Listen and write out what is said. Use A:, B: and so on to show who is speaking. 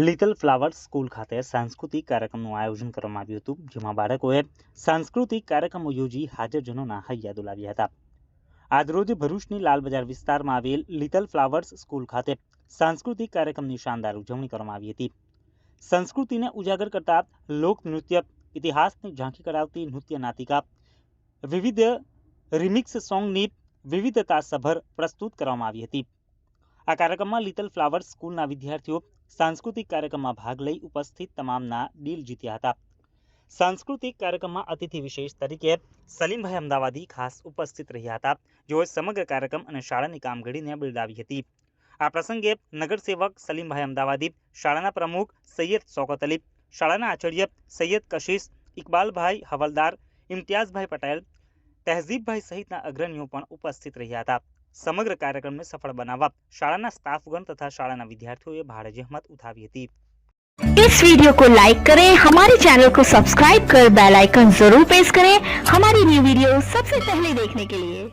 A: Little flowers school ખાતે સાંસ્કૃતિક કાર્યક્રમનું આયોજન કરવામાં આવ્યું હતું, જેમાં બાળકોએ સાંસ્કૃતિક કાર્યક્રમો યોજી હાજરજનોના હૈયા દોલાવ્યા હતા. આજરોજ ભરૂચની લાલબજાર વિસ્તારમાં આવેલ લિટલ ફ્લાવર્સ સ્કૂલ ખાતે સાંસ્કૃતિક કાર્યક્રમની શાનદાર ઉજવણી કરવામાં આવી હતી. સંસ્કૃતિને ઉજાગર કરતા લોકનૃત્ય ઇતિહાસની ઝાંખી કરાવતી નૃત્ય નાટિકા, વિવિધ રિમિક્સ સોંગની વિવિધતાસભર પ્રસ્તુત કરવામાં આવી હતી. આ કાર્યક્રમમાં લિટલ ફ્લાવર્સ સ્કૂલના વિદ્યાર્થીઓ સાંસ્કૃતિક કાર્યક્રમમાં ભાગ લઈ ઉપસ્થિત તમામના દિલ જીત્યા હતા. સાંસ્કૃતિક કાર્યક્રમમાં અતિથિ વિશેષ તરીકે સલીમભાઈ અમદાવાદી ખાસ ઉપસ્થિત રહ્યા હતા. જેઓએ સમગ્ર કાર્યક્રમ અને શાળાની કામગીરીને બિરદાવી હતી. આ પ્રસંગે નગરસેવક સલીમભાઈ અમદાવાદી, શાળાના પ્રમુખ સૈયદ શોકત અલી, શાળાના આચાર્ય સૈયદ કશીશ ઇકબાલભાઈ હવલદાર, ઇમ્તિયાઝભાઈ પટેલ, તહેઝીબભાઈ સહિતના અગ્રણીઓ પણ ઉપસ્થિત રહ્યા હતા. સમગ્ર કાર્યક્રમને સફળ બનાવવા શાળાના સ્ટાફગણ તથા શાળાના વિદ્યાર્થીઓએ ભારે જહેમત ઉઠાવી હતી
B: इस वीडियो को लाइक करें हमारे चैनल को सब्सक्राइब कर बेल आइकन जरूर प्रेस करें हमारी न्यू वीडियो सबसे पहले देखने के लिए